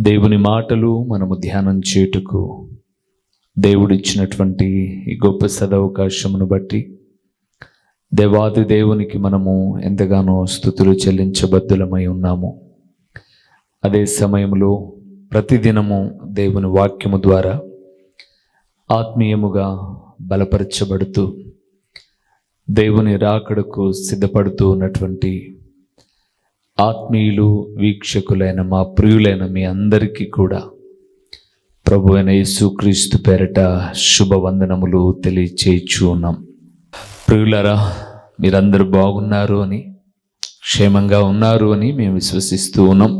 దేవుని మాటలు మనము ధ్యానం చేయుటకు దేవుడిచ్చినటువంటి ఈ గొప్ప సదవకాశమును బట్టి దేవాది దేవునికి మనము ఎంతగానో స్థుతులు చెల్లించబద్దులమై ఉన్నాము. అదే సమయంలో ప్రతిదినము దేవుని వాక్యము ద్వారా ఆత్మీయముగా బలపరచబడుతూ దేవుని రాకడకు సిద్ధపడుతూ ఉన్నటువంటి ఆత్మీయులు వీక్షకులైన మా ప్రియులైన మీ అందరికీ కూడా ప్రభు అయిన యేసుక్రీస్తు పేరట శుభవందనములు తెలియచేయచ్చు ఉన్నాం ప్రియులరా మీరందరూ బాగున్నారు అని క్షేమంగా ఉన్నారు అని మేము విశ్వసిస్తూ ఉన్నాం.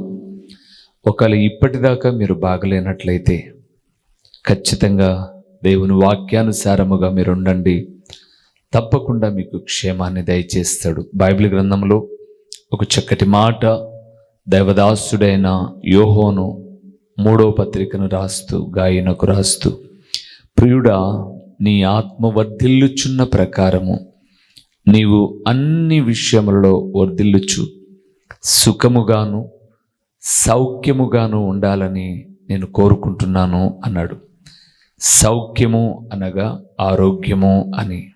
ఒకవేళ ఇప్పటిదాకా మీరు బాగలేనట్లయితే ఖచ్చితంగా దేవుని వాక్యానుసారముగా మీరు ఉండండి తప్పకుండా మీకు క్షేమాన్ని దయచేస్తాడు. బైబిల్ గ్రంథంలో ఒక చక్కటి మాట దైవదాసుడైన యోహోను మూడో పత్రికను రాస్తూ గాయనకు రాస్తూ ప్రియుడా నీ ఆత్మ వర్ధిల్లుచున్న ప్రకారము నీవు అన్ని విషయములలో వర్ధిల్లుచు. సుఖముగాను సౌఖ్యముగాను ఉండాలని నేను కోరుకుంటున్నాను అన్నాడు. సౌఖ్యము అనగా ఆరోగ్యము అని.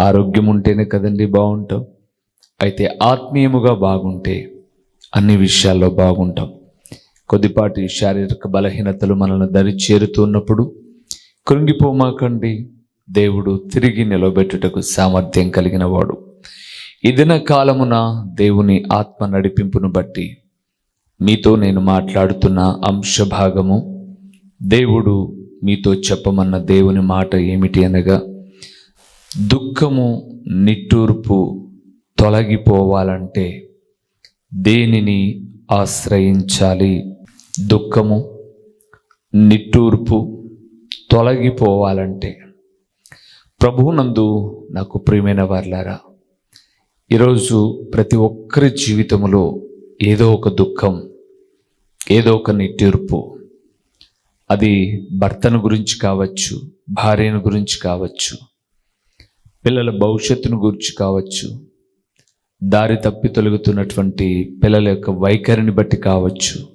ఆరోగ్యం ఉంటేనే కదండి బాగుంటాం. అయితే ఆత్మీయముగా బాగుంటే అన్ని విషయాల్లో బాగుంటాం. కొద్దిపాటి శారీరక బలహీనతలు మనల్ని దరి చేరుతున్నప్పుడు కృంగిపోమాకండి. దేవుడు తిరిగి నిలబెట్టుటకు సామర్థ్యం కలిగిన వాడు. ఇదిన కాలమున దేవుని ఆత్మ నడిపింపును బట్టి మీతో నేను మాట్లాడుతున్న అంశ భాగము దేవుడు మీతో చెప్పమన్న దేవుని మాట ఏమిటి అనగా దుఃఖము నిట్టూర్పు తొలగిపోవాలంటే దేనిని ఆశ్రయించాలి? దుఃఖము నిట్టూర్పు తొలగిపోవాలంటే. ప్రభునందు నాకు ప్రియమైన వార్లారా ఈరోజు ప్రతి ఒక్కరి జీవితంలో ఏదో ఒక దుఃఖం ఏదో ఒక నిట్టూర్పు. అది భర్తను గురించి కావచ్చు భార్యను గురించి కావచ్చు పిల్లల భవిష్యత్తును గురించి కావచ్చు దారి తప్పి తొలగుతున్నటువంటి పిల్లల యొక్క వైఖరిని బట్టి కావచ్చు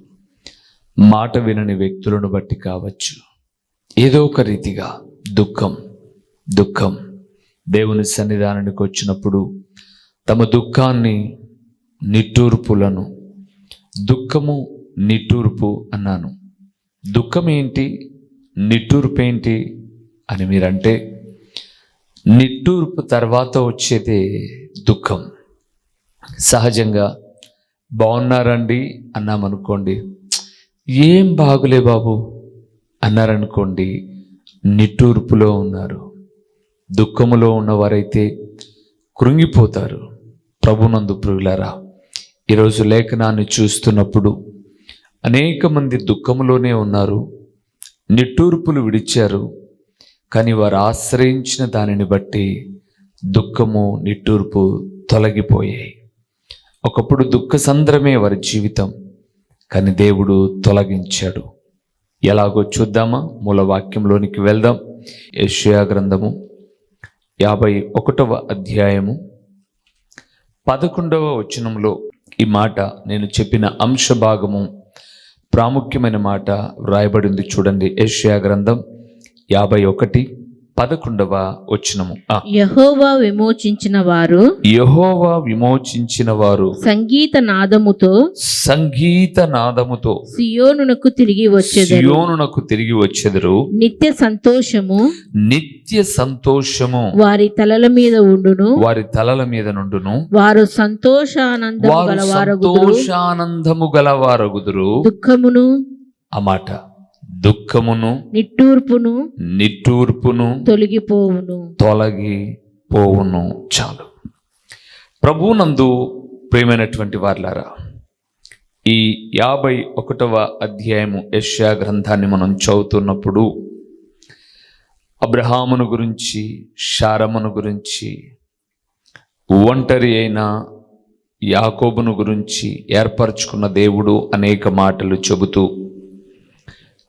మాట వినని వ్యక్తులను బట్టి కావచ్చు. ఏదో ఒక రీతిగా దుఃఖం దుఃఖం. దేవుని సన్నిధానానికి వచ్చినప్పుడు తమ దుఃఖాన్ని నిట్టూర్పులను దుఃఖము నిట్టూర్పు అన్నాను. దుఃఖం ఏంటి నిట్టూర్పు ఏంటి అని మీరంటే నిట్టూర్పు తర్వాత వచ్చేదే దుఃఖం. సహజంగా బాగున్నారండి అన్నామనుకోండి. ఏం బాగులే బాబు అన్నారనుకోండి. నిట్టూర్పులో ఉన్నారు. దుఃఖములో ఉన్నవారైతే కృంగిపోతారు. ప్రభునందు ప్రియులారా ఈరోజు లేఖనాన్ని చూస్తున్నప్పుడు అనేక మంది దుఃఖములోనే ఉన్నారు. నిట్టూర్పులు విడిచారు. కానీ వారు ఆశ్రయించిన దానిని బట్టి దుఃఖము నిట్టూర్పు తొలగిపోయాయి. ఒకప్పుడు దుఃఖ సంద్రమే వారి జీవితం కానీ దేవుడు తొలగించాడు. ఎలాగో చూద్దామా? మూల వాక్యంలోనికి వెళ్దాం. యషయా గ్రంథము యాభై ఒకటవ అధ్యాయము పదకొండవ వచనంలో ఈ మాట నేను చెప్పిన అంశ భాగము ప్రాముఖ్యమైన మాట వ్రాయబడింది చూడండి. యషయా గ్రంథం యాభై ఒకటి పదకొండవ వచనము. యహోవా విమోచించిన వారు యెహోవా విమోచించిన వారు సంగీత నాదముతో సంగీత నాదముతో సియోనునకు తిరిగి వచ్చేదరు. సియోనునకు తిరిగి వచ్చెదరు. నిత్య సంతోషము నిత్య సంతోషము వారి తలల మీద ఉండును. వారి తలల మీద నుండును. వారు సంతోషానందము వారు గలవారగుదురు. సంతోషానందము గలవారగుదురు. దుఃఖమును ఆ మాట. దుఃఖమును నిట్టూర్పును నిట్టూర్పును తొలగిపోవును. తొలగి పోవును చాలు. ప్రభువునందు ప్రియమైనటువంటి వార్లారా ఈ యాభై ఒకటవ అధ్యాయము యెషయా గ్రంథాన్ని మనం చదువుతున్నప్పుడు అబ్రహామును గురించి శారమ్మను గురించి ఒంటరి అయిన యాకోబును గురించి ఏర్పరచుకున్న దేవుడు అనేక మాటలు చెబుతూ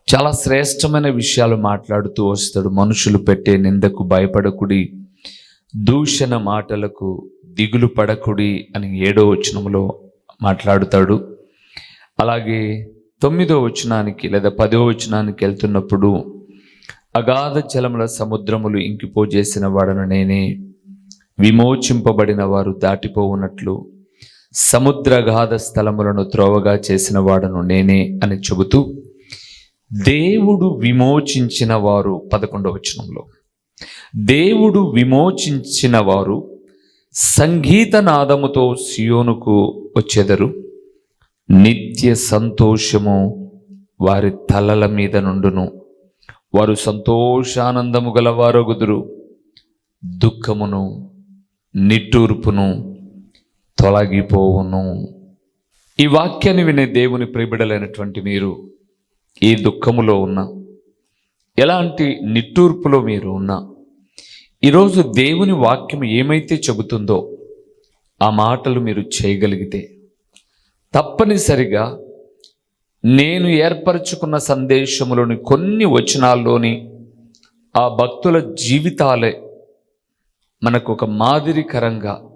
చాలా శ్రేష్టమైన విషయాలు మాట్లాడుతూ వస్తాడు. మనుషులు పెట్టే నిందకు భయపడకుడి దూషణ మాటలకు దిగులు పడకుడి అని ఏడో వచనంలో మాట్లాడుతాడు. అలాగే తొమ్మిదో వచనానికి లేదా పదో వచనానికి వెళ్తున్నప్పుడు అగాధ జలముల సముద్రములు ఇంకిపోజేసిన వాడను నేనే విమోచింపబడిన వారు దాటిపోవునట్లు సముద్రగాధ స్థలములను త్రోవగా చేసిన వాడను నేనే అని చెబుతూ దేవుడు విమోచించిన వారు పదకొండవ వచనంలో. దేవుడు విమోచించిన వారు సంగీత నాదముతో సియోనుకు వచ్చెదరు. నిత్య సంతోషము వారి తలల మీద నుండును. వారు సంతోషానందము గలవారొగుదురు. దుఃఖమును నిట్టూర్పును తొలగిపోవును. ఈ వాక్యాన్ని వినే దేవుని ప్రిబిడలైనటువంటి మీరు ఈ దుఃఖములో ఉన్నా ఎలాంటి నిట్టూర్పులో మీరు ఉన్నా ఈరోజు దేవుని వాక్యం ఏమైతే చెబుతుందో ఆ మాటలు మీరు చేయగలిగితే తప్పనిసరిగా నేను ఏర్పరచుకున్న సందేశములోని కొన్ని వచనాల్లోని ఆ భక్తుల జీవితాలే మనకు ఒక మాదిరికరంగా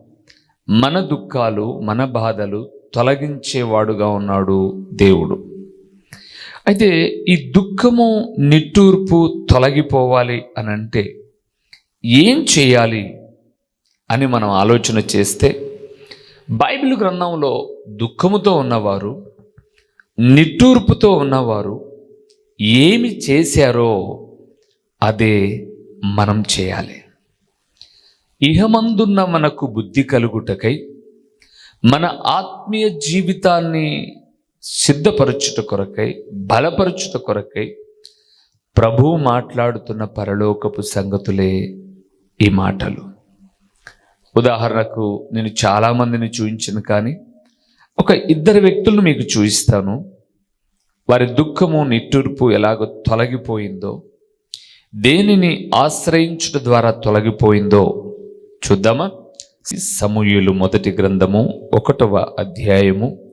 మన దుఃఖాలు మన బాధలు తొలగించేవాడుగా ఉన్నాడు దేవుడు. అయితే ఈ దుఃఖము నిట్టూర్పు తొలగిపోవాలి అని అంటే ఏం చేయాలి అని మనం ఆలోచన చేస్తే బైబిల్ గ్రంథంలో దుఃఖముతో ఉన్నవారు నిట్టూర్పుతో ఉన్నవారు ఏమి చేశారో అదే మనం చేయాలి. ఇహమందున్న మనకు బుద్ధి కలుగుటకై మన ఆత్మీయ జీవితాన్ని సిద్ధపరచుట కొరకై బలపరచుట కొరకై ప్రభువు మాట్లాడుతున్న పరలోకపు సంగతులే ఈ మాటలు. ఉదాహరణకు నేను చాలామందిని చూపించను కానీ ఒక ఇద్దరు వ్యక్తులను మీకు చూపిస్తాను వారి దుఃఖము నిట్టూర్పు ఎలాగో తొలగిపోయిందో దేనిని ఆశ్రయించుట ద్వారా తొలగిపోయిందో చూద్దామా? సమూయులు మొదటి గ్రంథము ఒకటవ అధ్యాయము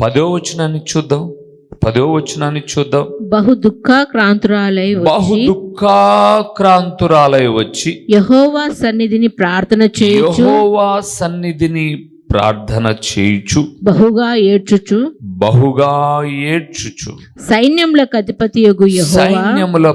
పదో వచనాన్ని చూద్దాం. పదో వచనాన్ని చూద్దాం. బహు దుఃఖాక్రాంతురాలై బహు దుఃఖాక్రాంతురాలై వచ్చి యహోవా సన్నిధిని ప్రార్థన చేయుచు యెహోవా సన్నిధిని ప్రార్థన చేయుచు బహుగా ఏడ్చుచు బహుగా ఏడ్చుచు. సైన్యములకు అధిపతి సైన్యముల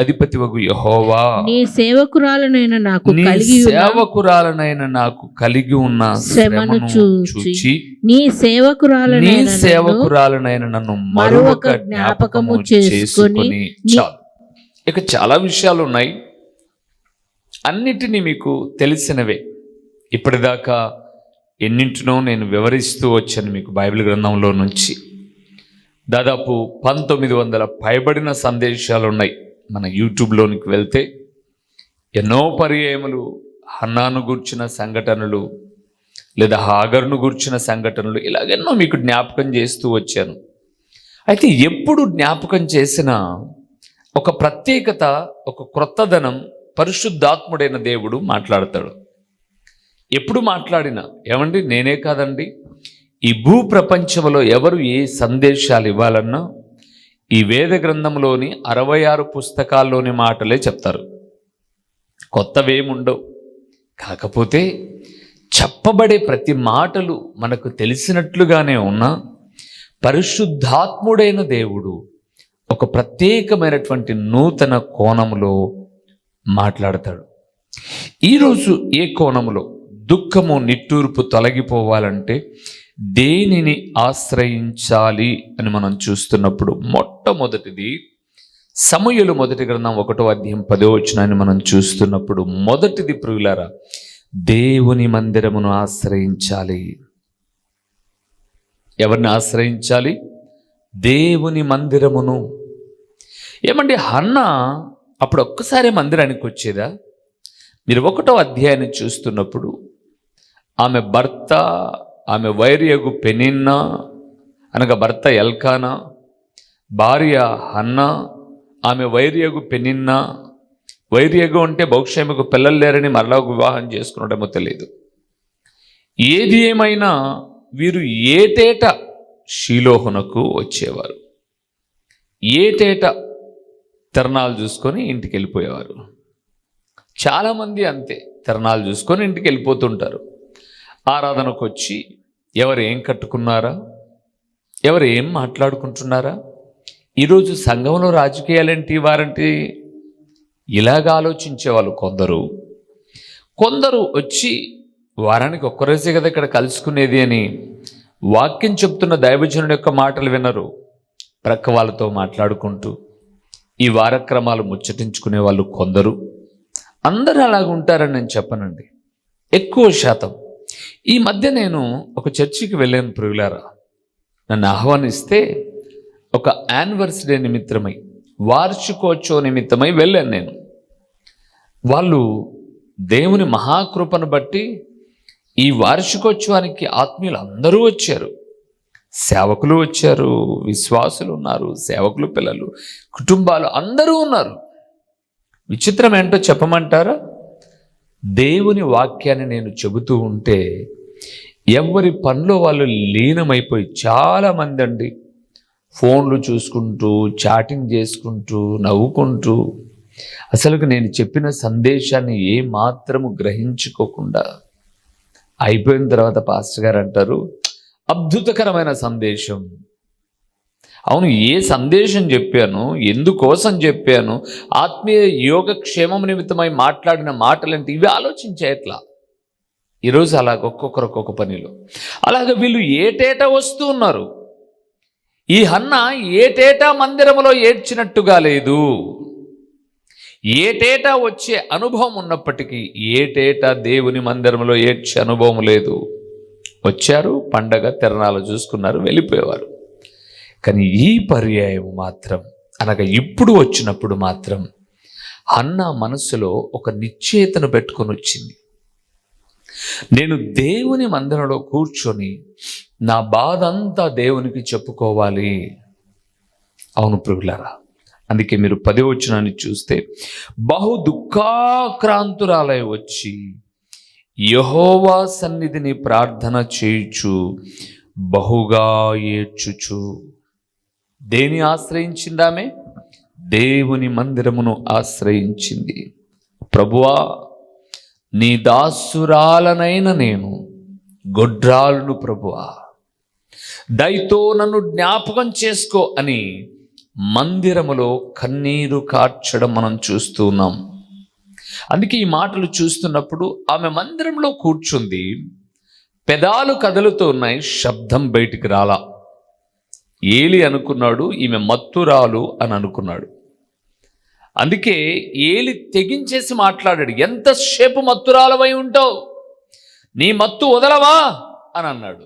అధిపతి వగు యహోవా. నీ సేవకురాలనైన నాకు కలిగి సేవకురాలనైన నాకు కలిగి ఉన్న శ్రమను చూచి నీ నీ సేవకురాలనైన నన్ను సేవకురాలనైన నన్ను మరొక జ్ఞాపకము చేసుకొని ఇక చాలా విషయాలు ఉన్నాయి అన్నిటినీ మీకు తెలిసినవే. ఇప్పటిదాకా ఎన్నింటినో నేను వివరిస్తూ వచ్చాను మీకు బైబిల్ గ్రంథంలో నుంచి. దాదాపు పంతొమ్మిది వందల పైబడిన సందేశాలు ఉన్నాయి మన యూట్యూబ్లోనికి వెళ్తే. ఎన్నో పర్యాయములు హన్నాను గూర్చిన సంఘటనలు లేదా హాగర్ను గూర్చిన సంఘటనలు ఇలాగెన్నో మీకు జ్ఞాపకం చేస్తూ వచ్చాను. అయితే ఎప్పుడు జ్ఞాపకం చేసినా ఒక ప్రత్యేకత ఒక క్రొత్తదనం పరిశుద్ధాత్ముడైన దేవుడు మాట్లాడతాడు. ఎప్పుడు మాట్లాడినా ఏమండి నేనే కాదండి? ఈ భూ ప్రపంచంలో ఎవరు ఏ సందేశాలు ఇవ్వాలన్నా ఈ వేద గ్రంథంలోని అరవై ఆరు పుస్తకాల్లోని మాటలే చెప్తారు. కొత్తవేముండవు. కాకపోతే చెప్పబడే ప్రతి మాటలు మనకు తెలిసినట్లుగానే ఉన్నా పరిశుద్ధాత్ముడైన దేవుడు ఒక ప్రత్యేకమైనటువంటి నూతన కోణంలో మాట్లాడతాడు. ఈరోజు ఏ కోణంలో? దుఃఖము నిట్టూర్పు తొలగిపోవాలంటే దేనిని ఆశ్రయించాలి అని మనం చూస్తున్నప్పుడు మొట్టమొదటిది సమయలు మొదటి గ్రంథం ఒకటో అధ్యాయం పదో వచనాన్ని మనం చూస్తున్నప్పుడు మొదటిది ప్రియులారా దేవుని మందిరమును ఆశ్రయించాలి. ఎవరిని ఆశ్రయించాలి? దేవుని మందిరమును. ఏమండి హన్న అప్పుడు ఒక్కసారి మందిరానికి వచ్చేదా? మీరు ఒకటో అధ్యాయాన్ని చూస్తున్నప్పుడు ఆమె భర్త ఆమె వైర్యగు పెనిన్నా అనగా భర్త ఎల్కానా భార్య హన్న ఆమె వైర్యగు పెనిన్నా వైర్యగు అంటే బహుక్షేమకు పిల్లలు లేరని మరలా వివాహం చేసుకున్నాడేమో తెలియదు ఏది ఏమైనా వీరు ఏటేట షీలోహునకు వచ్చేవారు. ఏటేట తిరణాలు చూసుకొని ఇంటికి వెళ్ళిపోయేవారు చాలామంది అంతే తిరణాలు చూసుకొని ఇంటికి వెళ్ళిపోతుంటారు ఆరాధనకు వచ్చి ఎవరు ఏం కట్టుకున్నారా? ఎవరు ఏం మాట్లాడుకుంటున్నారా? ఈరోజు సంఘంలో రాజకీయాలేంటి వారంటే ఇలాగ ఆలోచించే వాళ్ళు కొందరు. కొందరు వచ్చి వారానికి ఒక్కరోజే కదా ఇక్కడ కలుసుకునేది అని వాక్యం చెప్తున్న దైవజనుడి యొక్క మాటలు వినరు. ప్రక్క వాళ్ళతో మాట్లాడుకుంటూ ఈ వారక్రమాలు ముచ్చటించుకునే వాళ్ళు కొందరు. అందరూ అలాగ ఉంటారని నేను చెప్పనండి. ఎక్కువ శాతం. ఈ మధ్య నేను ఒక చర్చికి వెళ్ళాను ప్రియులారా. నన్ను ఆహ్వానిస్తే ఒక యానివర్సరీ నిమిత్తమై వార్షికోత్సవ నిమిత్తమై వెళ్ళాను నేను. వాళ్ళు దేవుని మహాకృపను బట్టి ఈ వార్షికోత్సవానికి ఆత్మీయులు అందరూ వచ్చారు. సేవకులు వచ్చారు విశ్వాసులు ఉన్నారు సేవకులు పిల్లలు కుటుంబాలు అందరూ ఉన్నారు. విచిత్రం ఏంటో చెప్పమంటారా? దేవుని వాక్యాన్ని నేను చెబుతూ ఉంటే ఎవరి పనిలో వాళ్ళు లీనమైపోయి చాలామంది అండి ఫోన్లు చూసుకుంటూ చాటింగ్ చేసుకుంటూ నవ్వుకుంటూ. అసలుకు నేను చెప్పిన సందేశాన్ని ఏ మాత్రము గ్రహించుకోకుండా అయిపోయిన తర్వాత పాస్టర్ గారు అంటారు అద్భుతకరమైన సందేశం. అవును ఏ సందేశం చెప్పాను ఎందుకోసం చెప్పాను ఆత్మీయ యోగక్షేమం నిమిత్తమై మాట్లాడిన మాటలంటే ఇవి ఆలోచించే ఎట్లా? ఈరోజు అలాగ ఒక్కొక్కరు ఒక్కొక్క పనిలో. అలాగ వీళ్ళు ఏటేటా వస్తూ ఉన్నారు? ఈ హన్న ఏటేటా మందిరములో ఏడ్చినట్టుగా లేదు. ఏటేటా వచ్చే అనుభవం ఉన్నప్పటికీ ఏటేటా దేవుని మందిరంలో ఏడ్చే అనుభవం లేదు. వచ్చారు పండగ తిరణాలు చూసుకున్నారు వెళ్ళిపోయేవారు. కానీ ఈ పర్యాయం మాత్రం అనగా ఇప్పుడు వచ్చినప్పుడు మాత్రం అన్న మనసులో ఒక నిశ్చేతను పెట్టుకొని వచ్చింది. నేను దేవుని మందిరంలో కూర్చొని నా బాధ అంతా దేవునికి చెప్పుకోవాలి. అవును ప్రభులారా అందుకే మీరు పది వచ్చినాన్ని చూస్తే బహు దుఃఖాక్రాంతురాలై వచ్చి యహోవా సన్నిధిని ప్రార్థన చేయుచు బహుగా ఏడ్చుచు. దేని ఆశ్రయించిందామే? దేవుని మందిరమును ఆశ్రయించింది. ప్రభువా నీ దాసురాలనైన నేను గొడ్రాలును ప్రభువా. దయతో నన్ను జ్ఞాపకం చేసుకో అని మందిరములో కన్నీరు కార్చడం మనం చూస్తూ ఉన్నాం. అందుకే ఈ మాటలు చూస్తున్నప్పుడు ఆమె మందిరంలో కూర్చుంది. పెదాలు కదులుతూ ఉన్నాయి శబ్దం బయటికి రాలా. ఏలి అనుకున్నాడు ఈమె మత్తురాలు అని అనుకున్నాడు. అందుకే ఏలి తెగించేసి మాట్లాడాడు ఎంతసేపు మత్తురాలవై ఉంటావు? నీ మత్తు వదలవా? అని అన్నాడు.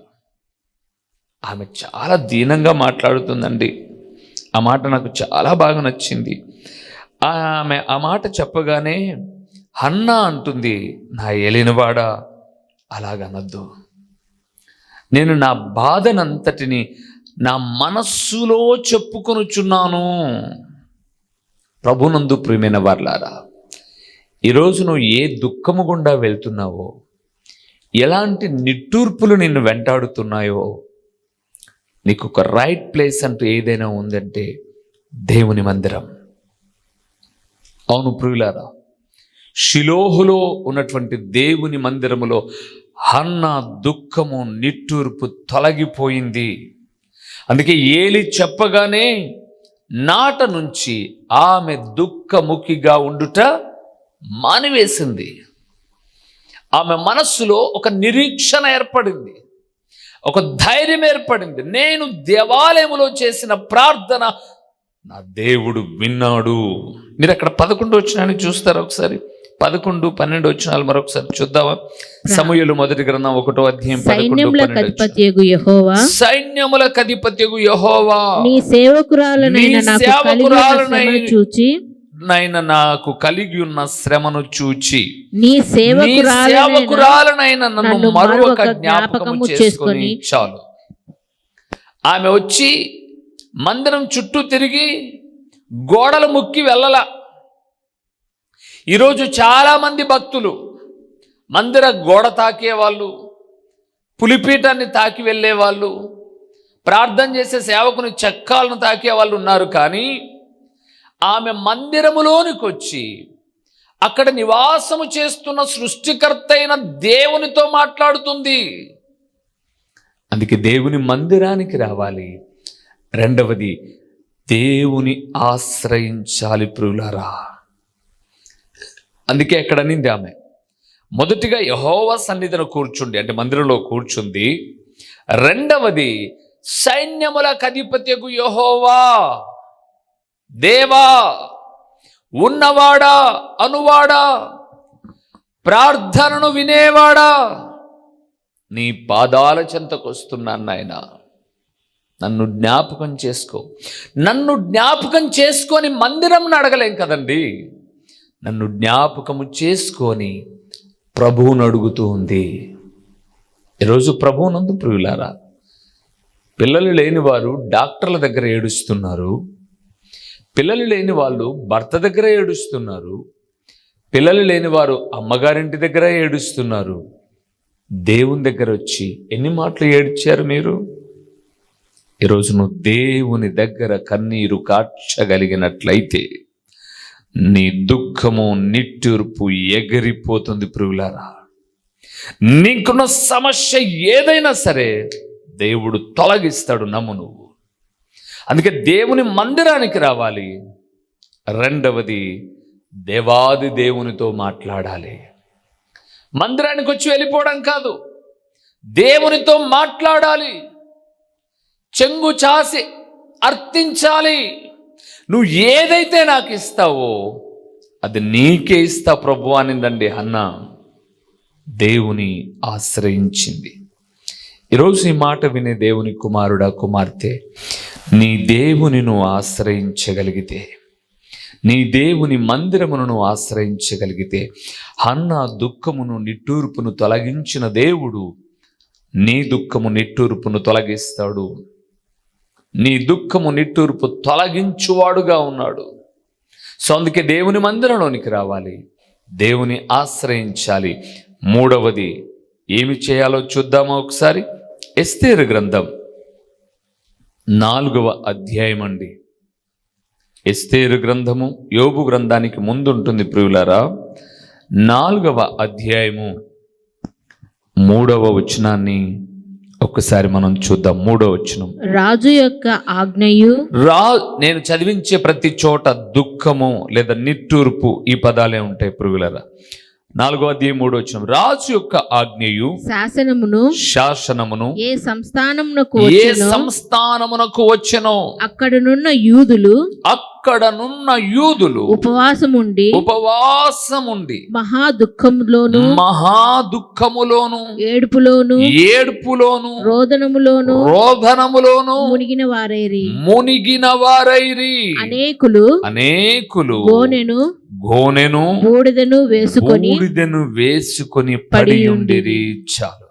ఆమె చాలా దీనంగా మాట్లాడుతుందండి. ఆ మాట నాకు చాలా బాగా నచ్చింది. ఆమె ఆ మాట చెప్పగానే హన్న అంటుంది నా ఏలినవాడా? అలాగనద్దు. నేను నా బాధనంతటిని నా మనస్సులో చెప్పుకొనుచున్నాను. ప్రభునందు ప్రియమైన వార్లారా ఈరోజు నువ్వు ఏ దుఃఖము గుండా వెళ్తున్నావో ఎలాంటి నిట్టూర్పులు నిన్ను వెంటాడుతున్నాయో నీకు ఒక రైట్ ప్లేస్ అంటూ ఏదైనా ఉందంటే దేవుని మందిరం. అవును ప్రియులారా షిలోహులో ఉన్నటువంటి దేవుని మందిరములో హన్న దుఃఖము నిట్టూర్పు తొలగిపోయింది. అందుకే ఏలి చెప్పగానే నాట నుంచి ఆమె దుఃఖముఖిగా ఉండుట మానివేసింది. ఆమె మనస్సులో ఒక నిరీక్షణ ఏర్పడింది. ఒక ధైర్యం ఏర్పడింది. నేను దేవాలయములో చేసిన ప్రార్థన నా దేవుడు విన్నాడు. మీరు అక్కడ పదకొండు వచ్చినాన్ని చూస్తారు ఒకసారి? పదకొండు పన్నెండు వచ్చినాలు మరొకసారి చూద్దామా? సమూహలు మొదటి గ్రంథం ఒకటో అధ్యాయం వచ్చినాలు. అధిపతియగు యహోవా. నీ సేవకురాలనైన నాకు కలిగి ఉన్న సేవకురాలనై- శ్రమను చూచి. నాయన నాకు కలిగి ఉన్న శ్రమను చూచి. నీ సేవకురాలనైన నన్ను మరొక జ్ఞాపకము చేసుకొని చాలు. ఆమె వచ్చి మందిరం చుట్టూ తిరిగి గోడలు ముక్కి వెళ్ళల. ఈరోజు చాలామంది భక్తులు మందిర గోడ తాకే వాళ్ళు పులిపీఠాన్ని తాకి వెళ్ళే వాళ్ళు ప్రార్థన చేసే సేవకుని చక్కాలను తాకే వాళ్ళు ఉన్నారు కానీ ఆమె మందిరములోనికి వచ్చి అక్కడ నివాసము చేస్తున్న సృష్టికర్త అయిన దేవునితో మాట్లాడుతుంది. అందుకే దేవుని మందిరానికి రావాలి. రెండవది దేవుని ఆశ్రయించాలి ప్రియులారా. అందుకే ఎక్కడ నింది ఆమె? మొదటిగా యహోవ సన్నిధిలో కూర్చుండి అంటే మందిరంలో కూర్చుంది. రెండవది సైన్యముల కధిపత్యకు యహోవా దేవా ఉన్నవాడా అనువాడా ప్రార్థనను వినేవాడా? నీ పాదాల చెంతకు వస్తున్నాను నాయన. నన్ను జ్ఞాపకం చేసుకో. నన్ను జ్ఞాపకం చేసుకొని మందిరం అడగలేం కదండి? నన్ను జ్ఞాపకము చేసుకొని ప్రభువును అడుగుతూ ఉంది. ఈరోజు ప్రభువునందు ప్రియులారా పిల్లలు లేని వారు డాక్టర్ల దగ్గర ఏడుస్తున్నారు. పిల్లలు లేని వాళ్ళు భర్త దగ్గర ఏడుస్తున్నారు. పిల్లలు లేని వారు అమ్మగారింటి దగ్గర ఏడుస్తున్నారు. దేవుని దగ్గర వచ్చి ఎన్ని మాటలు ఏడ్చారు మీరు? ఈరోజు నువ్వు దేవుని దగ్గర కన్నీరు కార్చగలిగినట్లయితే నీ దుఃఖము నిట్టూర్పు ఎగిరిపోతుంది ప్రియులారా. నీకున్న సమస్య ఏదైనా సరే దేవుడు తొలగిస్తాడు నమ్ము నువ్వు. అందుకే దేవుని మందిరానికి రావాలి. రెండవది దేవాది దేవునితో మాట్లాడాలి. మందిరానికి వచ్చి వెళ్ళిపోవడం కాదు దేవునితో మాట్లాడాలి. చెంగు చాసి అర్థించాలి నువ్వు ఏదైతే నాకు ఇస్తావో అది నీకే ఇస్తా ప్రభు అనిందండి అన్న దేవుని ఆశ్రయించింది. ఈరోజు ఈ మాట వినే దేవుని కుమారుడా కుమార్తె నీ దేవుని నువ్వు ఆశ్రయించగలిగితే నీ దేవుని మందిరమును నువ్వు ఆశ్రయించగలిగితే హన్న దుఃఖమును నిట్టూర్పును తొలగించిన దేవుడు నీ దుఃఖము నిట్టూర్పును తొలగిస్తాడు. నీ దుఃఖము నిట్టూర్పు తొలగించువాడుగా ఉన్నాడు. సో అందుకే దేవుని మందిరంలోనికి రావాలి. దేవుని ఆశ్రయించాలి. మూడవది ఏమి చేయాలో చూద్దామా ఒకసారి? ఎస్తేరు గ్రంథం నాలుగవ అధ్యాయం అండి. ఎస్తేరు గ్రంథము యోబు గ్రంథానికి ముందుంటుంది ప్రియులారా. నాలుగవ అధ్యాయము మూడవ వచనాన్ని ఒక్కసారి మనం చూద్దాం మూడవ వచనం. రాజు యొక్క ఆజ్ఞయు రా నేను చదివించే ప్రతి చోట దుఃఖము లేదా నిట్టూర్పు ఈ పదాలే ఉంటాయి పురుగులరా. నాలుగో అధ్యాయం మూడో వచ్చిన రాజు యొక్క ఆజ్ఞయు శాసనమును శాసనమును ఏ సంస్థానమునకు ఏ వచ్చెనో సంస్థానమునకు వచ్చెనో అక్కడనున్న యూదులు అక్కడనున్న యూదులు ఉపవాసముండి ఉపవాసముండి మహా దుఃఖములోను మహా దుఃఖములోను ఏడుపులోను ఏడ్పులోను రోదనములోను రోధనములోను మునిగిన వారైరి. మునిగిన వారైరి. అనేకులు అనేకులు గోనెను గోనెను బూడిదను వేసుకొని బూడిదను వేసుకొని పడి పడి ఉండిరి. చాలు.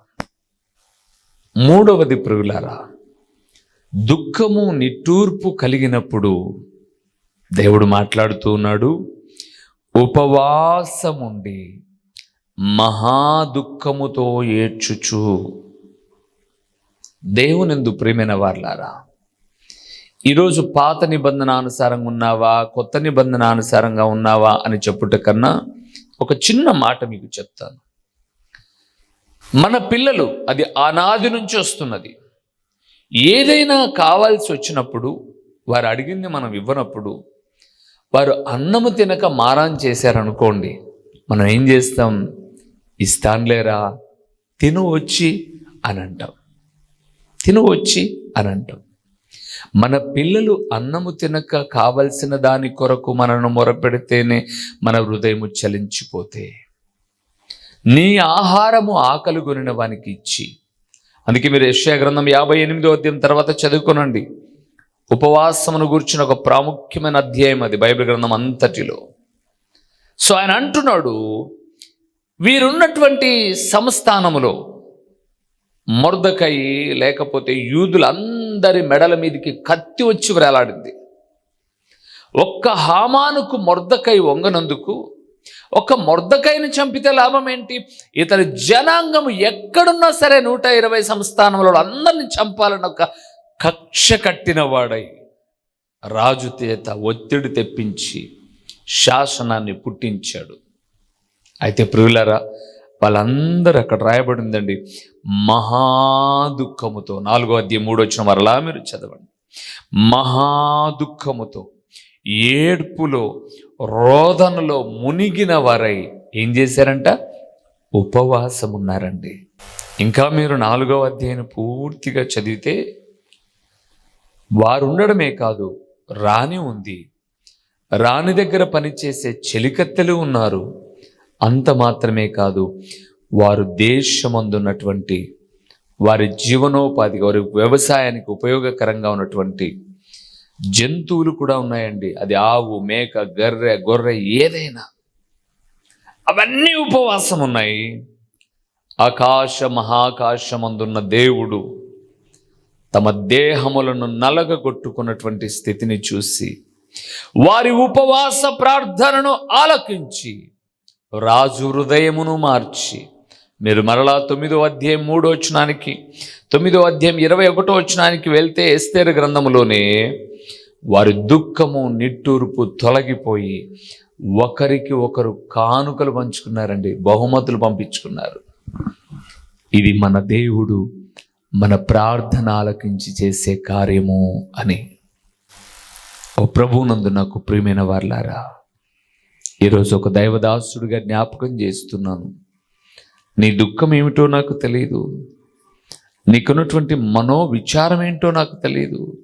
మూడవది ప్రియులారా దుఃఖము నిట్టూర్పు కలిగినప్పుడు దేవుడు మాట్లాడుతూ ఉన్నాడు ఉపవాసముండి మహా దుఃఖముతో ఏడ్చుచు. దేవునిందు ప్రేమైన వార్లారా ఈరోజు పాత నిబంధన అనుసారంగా ఉన్నావా కొత్త నిబంధన అనుసారంగా ఉన్నావా అని చెప్పుట కన్నా ఒక చిన్న మాట మీకు చెప్తాను. మన పిల్లలు అది ఆనాది నుంచి వస్తున్నది. ఏదైనా కావాల్సి వచ్చినప్పుడు వారు అడిగింది మనం ఇవ్వనప్పుడు వారు అన్నము తినక మారాన్ చేశారనుకోండి మనం ఏం చేస్తాం? ఇస్తాన్లేరా? తిను వచ్చి అని అంటాం తిను వచ్చి అని అంటాం మన పిల్లలు అన్నము తినక కావలసిన దాని కొరకు మనను మొరపెడితేనే మన హృదయము చలించిపోతే. నీ ఆహారము ఆకలి కొనిన వానికి ఇచ్చి. అందుకే మీరు యశ్యా గ్రంథం యాభై ఎనిమిదో అధ్యాయం తర్వాత చదువుకోనండి. ఉపవాసమును గురించిన ఒక ప్రాముఖ్యమైన అధ్యాయం అది బైబిల్ గ్రంథం అంతటిలో. సో ఆయన అంటున్నాడు వీరున్నటువంటి సంస్థానములో మొర్దకై లేకపోతే యూదులందరి మెడల మీదకి కత్తి వచ్చి వేలాడింది ఒక్క హామానుకు మొర్దకై వంగనందుకు ఒక మొర్దకైని చంపితే లాభం ఏంటి ఇతని జనాంగం ఎక్కడున్నా సరే నూట ఇరవై సంస్థానంలో అందరిని చంపాలని ఒక కక్ష కట్టిన వాడై రాజు చేత ఒత్తిడి తెప్పించి శాసనాన్ని పుట్టించాడు. అయితే ప్రియులరా వాళ్ళందరూ అక్కడ రాయబడిందండి. మహాదుఖముతో. నాలుగో అధ్యాయం మూడు వచ్చిన మరలా మీరు చదవండి. మహాదుఖముతో ఏడ్పులో రోదనలో మునిగిన వారై ఏం చేశారంట? ఉపవాసం ఉన్నారండి ఇంకా మీరు నాలుగో అధ్యాయం పూర్తిగా చదివితే వారు ఉండడమే కాదు రాణి ఉంది. రాణి దగ్గర పనిచేసే చెలికత్తెలు ఉన్నారు. అంత మాత్రమే కాదు వారు దేశమందున్నటువంటి వారి జీవనోపాధి వారి వ్యవసాయానికి ఉపయోగకరంగా ఉన్నటువంటి జంతువులు కూడా ఉన్నాయండి. అది ఆవు మేక గర్రె గొర్రె ఏదైనా. అవన్నీ ఉపవాసం ఉన్నాయి ఆకాశ మహాకాశమందున్న దేవుడు తమ దేహములను నలగగొట్టుకున్నటువంటి స్థితిని చూసి వారి ఉపవాస ప్రార్థనను ఆలకించి రాజు హృదయమును మార్చి. మీరు మరలా తొమ్మిదో అధ్యాయం మూడో వచనానికి తొమ్మిదో అధ్యాయం ఇరవై ఒకటో వచనానికి వెళ్తే ఎస్తేరు గ్రంథంలోనే వారి దుఃఖము నిట్టూర్పు తొలగిపోయి ఒకరికి ఒకరు కానుకలు పంచుకున్నారండి బహుమతులు పంపించుకున్నారు. ఇది మన దేవుడు మన ప్రార్థన ఆలకించి చేసే కార్యము అని. ఓ ప్రభువునందు నాకు ప్రియమైన వార్లారా ఈరోజు ఒక దైవదాసుడిగా జ్ఞాపకం చేస్తున్నాను. నీ దుఃఖం ఏమిటో నాకు తెలియదు నీకున్నటువంటి మనో విచారం ఏంటో నాకు తెలియదు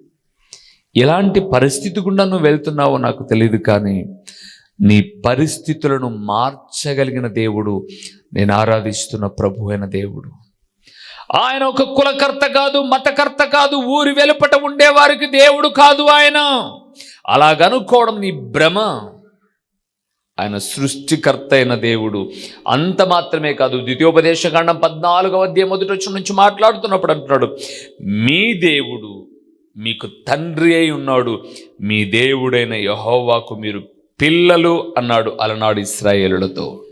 ఎలాంటి పరిస్థితి గుండా నువ్వు వెళ్తున్నావో నాకు తెలియదు కానీ నీ పరిస్థితులను మార్చగలిగిన దేవుడు నేను ఆరాధిస్తున్న ప్రభు అయిన దేవుడు. ఆయన ఒక కులకర్త కాదు మతకర్త కాదు ఊరి వెలుపట ఉండేవారికి దేవుడు కాదు ఆయన. అలాగనుకోవడం నీ భ్రమ. ఆయన సృష్టికర్త అయిన దేవుడు. అంత మాత్రమే కాదు ద్వితీయోపదేశకాండం పద్నాలుగవ అధ్యాయం మొదటి వచ్చిన నుంచి మాట్లాడుతున్నప్పుడు అంటున్నాడు మీ దేవుడు మీకు తండ్రి అయి ఉన్నాడు మీ దేవుడైన యహోవాకు మీరు పిల్లలు అన్నాడు అలనాడు ఇస్రాయేలులతో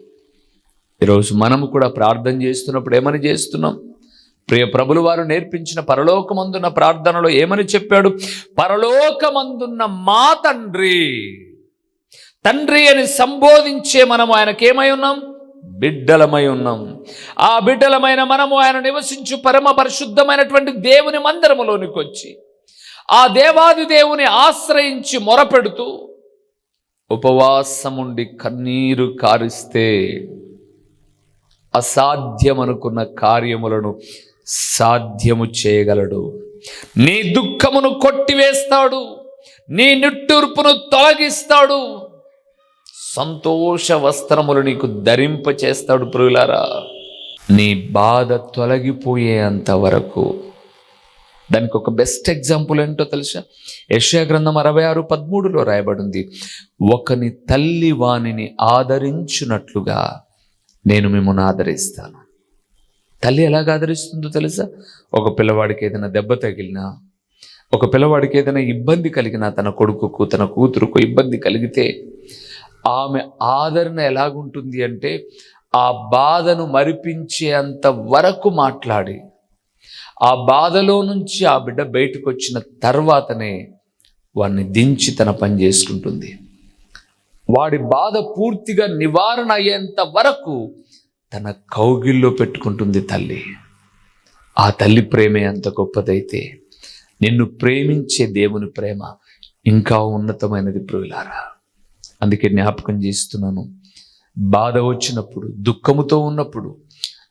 ఈరోజు మనము కూడా ప్రార్థన చేస్తున్నప్పుడు ఏమని చేస్తున్నాం? ప్రియ ప్రభులు వారు నేర్పించిన పరలోకమందున్న ప్రార్థనలో ఏమని చెప్పాడు? పరలోకమందున్న మా తండ్రి తండ్రి అని సంబోధించే మనము ఆయనకేమై ఉన్నాం? బిడ్డలమై ఉన్నాం. ఆ బిడ్డలమైన మనము ఆయన నివసించు పరమ పరిశుద్ధమైనటువంటి దేవుని మందిరములోనికి వచ్చి ఆ దేవాది దేవుని ఆశ్రయించి మొరపెడుతూ ఉపవాసముండి కన్నీరు కారిస్తే అసాధ్యమనుకున్న కార్యములను సాధ్యము చేయగలడు. నీ దుఃఖమును కొట్టివేస్తాడు. నీ నిట్టూర్పును తొలగిస్తాడు. సంతోష వస్త్రములు నీకు ధరింప చేస్తాడు ప్రియులారా. నీ బాధ తొలగిపోయేంత వరకు. దానికి ఒక బెస్ట్ ఎగ్జాంపుల్ ఏంటో తెలుసా? యెషయా గ్రంథం అరవై ఆరు పదమూడులో రాయబడింది. ఒకని తల్లి వానిని ఆదరించున్నట్లుగా నేను మిమ్మల్ని ఆదరిస్తాను. తల్లి ఎలాగ ఆదరిస్తుందో తెలుసా? ఒక పిల్లవాడికి ఏదైనా దెబ్బ తగిలినా ఒక పిల్లవాడికి ఏదైనా ఇబ్బంది కలిగినా తన కొడుకుకు తన కూతురుకు ఇబ్బంది కలిగితే ఆమె ఆదరణ ఎలాగుంటుంది అంటే ఆ బాధను మరిపించేంత వరకు మాట్లాడి ఆ బాధలో నుంచి ఆ బిడ్డ బయటకు వచ్చిన తర్వాతనే వాడిని దించి తన పని చేసుకుంటుంది. వాడి బాధ పూర్తిగా నివారణ అయ్యేంత వరకు తన కౌగిల్లో పెట్టుకుంటుంది తల్లి. ఆ తల్లి ప్రేమే అంత గొప్పదైతే నిన్ను ప్రేమించే దేవుని ప్రేమ ఇంకా ఉన్నతమైనది ప్రియులారా. అందుకే జ్ఞాపకం చేస్తున్నాను. బాధ వచ్చినప్పుడు దుఃఖముతో ఉన్నప్పుడు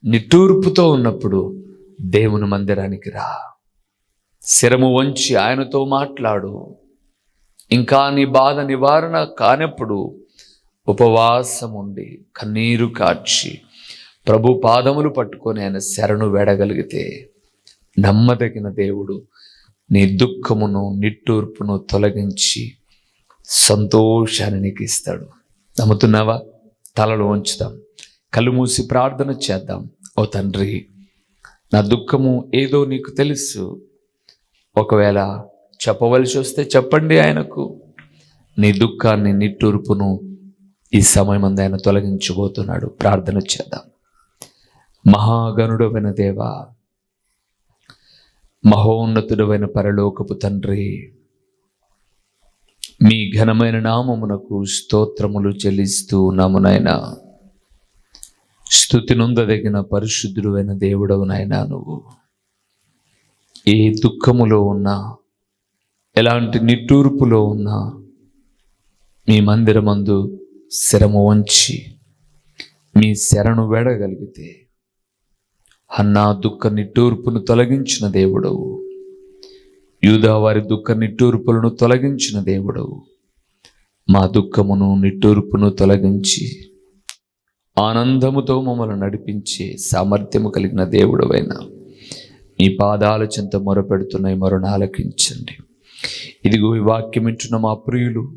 నిట్టూర్పుతో ఉన్నప్పుడు దేవుని మందిరానికి రా. శరము వంచి ఆయనతో మాట్లాడు. ఇంకా నీ బాధ నివారణ కానప్పుడు ఉపవాసం ఉండి కన్నీరు కాచి ప్రభు పాదములు పట్టుకొని ఆయన శరణు వేడగలిగితే నమ్మదగిన దేవుడు నీ దుఃఖమును నిట్టూర్పును తొలగించి సంతోషాన్ని నీకు ఇస్తాడు. నమ్ముతున్నావా? తలలో ఉంచుదాం. కళ్ళు మూసి ప్రార్థన చేద్దాం. ఓ తండ్రి నా దుఃఖము ఏదో నీకు తెలుసు. ఒకవేళ చెప్పవలసి వస్తే చెప్పండి ఆయనకు. నీ దుఃఖాన్ని నిట్టూర్పును ఈ సమయం అందు ఆయన తొలగించబోతున్నాడు. ప్రార్థన చేద్దాం. మహాగణుడమైన దేవ మహోన్నతుడమైన పరలోకపు తండ్రి మీ ఘనమైన నామమునకు స్తోత్రములు చెల్లిస్తూ నమునైనా స్థుతి నొందదగిన పరిశుద్ధుడైన దేవుడవునైనా దేవుడవు నువ్వు. ఏ దుఃఖములో ఉన్నా ఎలాంటి నిట్టూర్పులో ఉన్నా మీ మందిరమందు శరము వంచి మీ శరణు వేడగలిగితే అన్నా దుఃఖ నిట్టూర్పును తొలగించిన దేవుడవు. యూదా వారి దుఃఖ నిట్టూర్పులను తొలగించిన దేవుడవు. మా దుఃఖమును నిట్టూర్పును తొలగించి ఆనందముతో మమ్మల్ని నడిపించే సామర్థ్యము కలిగిన దేవుడవైన మీ పాదాల చెంత మొరపెడుతున్నాయి మరణ ఆలకించండి ఇదిగో ఈ వాక్యం వింటున్న మా ప్రియులు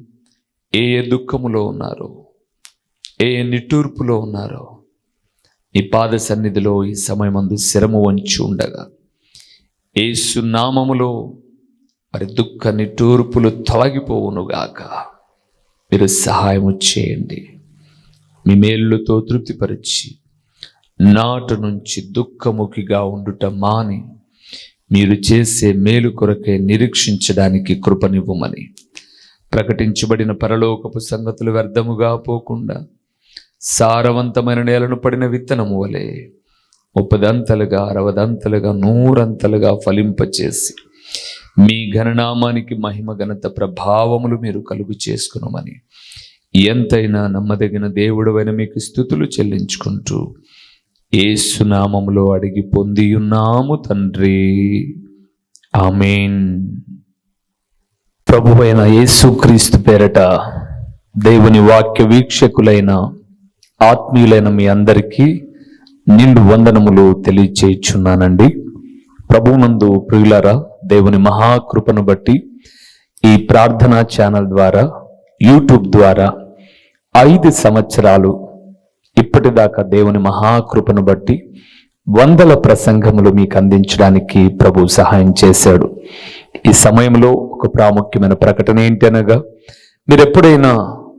ఏ ఏ దుఃఖములో ఉన్నారో ఏ ఏ నిట్టూర్పులో ఉన్నారో నీ పాద సన్నిధిలో ఈ సమయమందు శరము వంచి ఉండగా. ఏసునామములో మరి దుఃఖ నిట్టూర్పులు తొలగిపోవునుగాక. మీరు సహాయము చేయండి. మీ మేలుతో తృప్తిపరిచి నాటు నుంచి దుఃఖముఖిగా ఉండుట మాని మీరు చేసే మేలు కొరకే నిరీక్షించడానికి కృపనివ్వమని. ప్రకటించబడిన పరలోకపు సంగతులు వ్యర్థముగా పోకుండా సారవంతమైన నేలను పడిన విత్తనము వలె ముప్పదంతలుగా అరవదంతలుగా నూరంతలుగా ఫలింపచేసి మీ ఘననామానికి మహిమ ఘనత ప్రభావములు మీరు కలుగు చేసుకునమని ఎంతైనా నమ్మదగిన దేవుడవైన మీకు స్థుతులు చెల్లించుకుంటూ ఏసునామంలో అడిగి పొందియున్నాము తండ్రి. ఆమెన్. ప్రభువైన యేసుక్రీస్తు పేరట దేవుని వాక్య వీక్షకులైన ఆత్మీయులైన మీ అందరికీ నిండు వందనములు తెలియచేయుచున్నానండి. ప్రభువునందు ప్రియులరా దేవుని మహాకృపను బట్టి ఈ ప్రార్థనా ఛానల్ ద్వారా యూట్యూబ్ ద్వారా ఐదు సంవత్సరాలు ఇప్పటిదాకా దేవుని మహాకృపను బట్టి వందల ప్రసంగములు మీకు అందించడానికి ప్రభు సహాయం చేశాడు. ఈ సమయంలో ఒక ప్రాముఖ్యమైన ప్రకటన ఏంటి అనగా మీరు ఎప్పుడైనా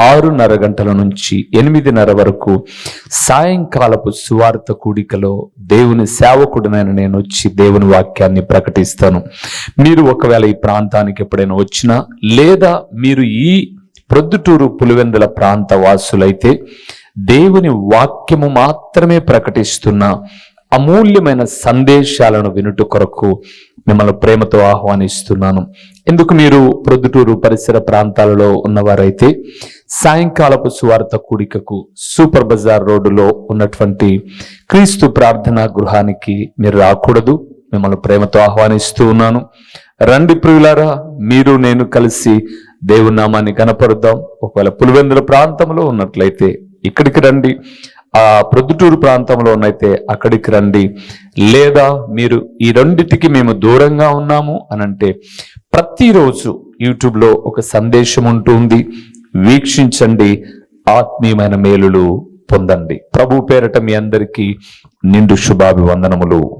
ఆరున్నర గంటల నుంచి ఎనిమిదిన్నర వరకు సాయంకాలపు సువార్త కూడికలో దేవుని సేవకుడినైన నేను వచ్చి దేవుని వాక్యాన్ని ప్రకటిస్తాను. మీరు ఒకవేళ ఈ ప్రాంతానికి ఎప్పుడైనా వచ్చినా లేదా మీరు ఈ ప్రొద్దుటూరు పులివెందుల ప్రాంత వాసులైతే దేవుని వాక్యము మాత్రమే ప్రకటిస్తున్న అమూల్యమైన సందేశాలను వినుట కొరకు మిమ్మల్ని ప్రేమతో ఆహ్వానిస్తున్నాను. ఎందుకు మీరు ప్రొద్దుటూరు పరిసర ప్రాంతాలలో ఉన్నవారైతే సాయంకాలపు సువార్త కూడికకు సూపర్ బజార్ రోడ్డులో ఉన్నటువంటి క్రీస్తు ప్రార్థనా గృహానికి మీరు రాకూడదు. మిమ్మల్ని ప్రేమతో ఆహ్వానిస్తూ ఉన్నాను. రండి ప్రియులారా మీరు నేను కలిసి దేవుని నామాన్ని కనపరుద్దాం ఒకవేళ పులివెందుల ప్రాంతంలో ఉన్నట్లయితే ఇక్కడికి రండి. ఆ ప్రొద్దుటూరు ప్రాంతంలో ఉన్నైతే అక్కడికి రండి. లేదా మీరు ఈ రెండిటికి మేము దూరంగా ఉన్నాము అనంటే ప్రతిరోజు యూట్యూబ్లో ఒక సందేశం ఉంటుంది వీక్షించండి ఆత్మీయమైన మేలులు పొందండి. ప్రభు పేరట మీ అందరికీ నిండు శుభాభివందనములు.